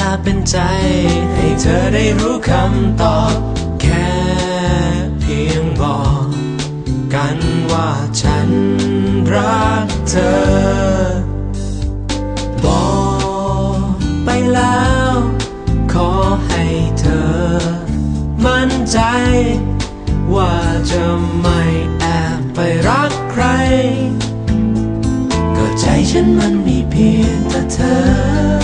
ลาเป็นใจ ให้เธอได้รู้คำตอบ แค่เพียงบอกกันว่าฉันรักเธอ บอกไปแล้ว ขอให้เธอ มั่นใจ ว่าจะไม่แอบไปรักใคร ก็ใจฉันมันมีเพียงแต่เธอ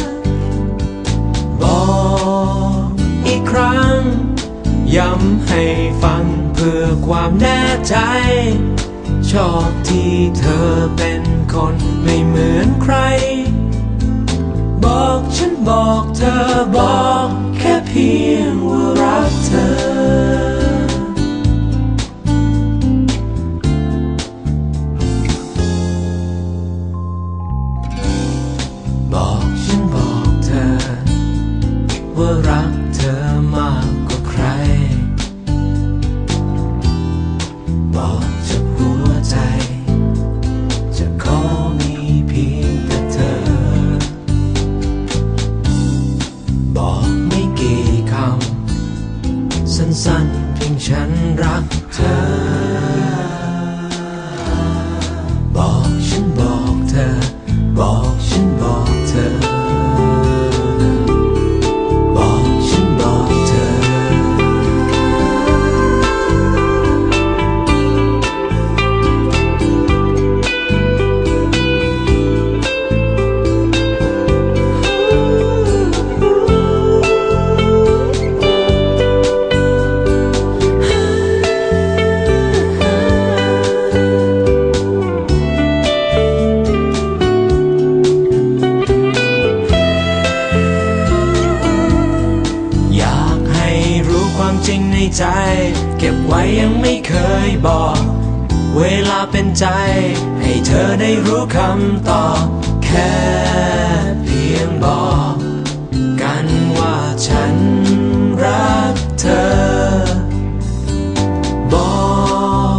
บอกอีกครั้ง ย้ำให้ฟังเพื่อความแน่ใจ ชอบที่เธอเป็นคนไม่เหมือนใคร บอกฉันบอกเธอบอกแค่เพียงว่า ฉันรักเธอ บอกฉันบอกเธอ บอกฉันบอก ใจ เก็บไว้ยังไม่เคยบอก เวลาเป็นใจ ให้เธอได้รู้คำตอบแค่เพียงบอกกันว่าฉันรักเธอ บอ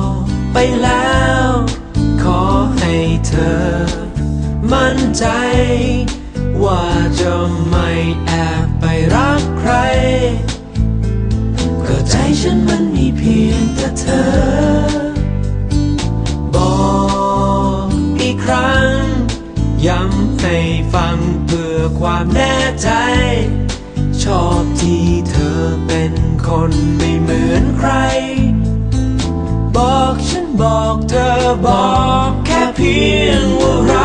กไปแล้ว ขอให้เธอ มั่นใจ ว่าจะไม่แอบไปรักใคร ฉันมันมีเพียงแต่เธอ บอกอีกครั้ง ย้ำให้ฟังเพื่อความแน่ใจ ชอบที่เธอเป็นคนไม่เหมือนใคร บอกฉันบอกเธอบอกแค่เพียงว่า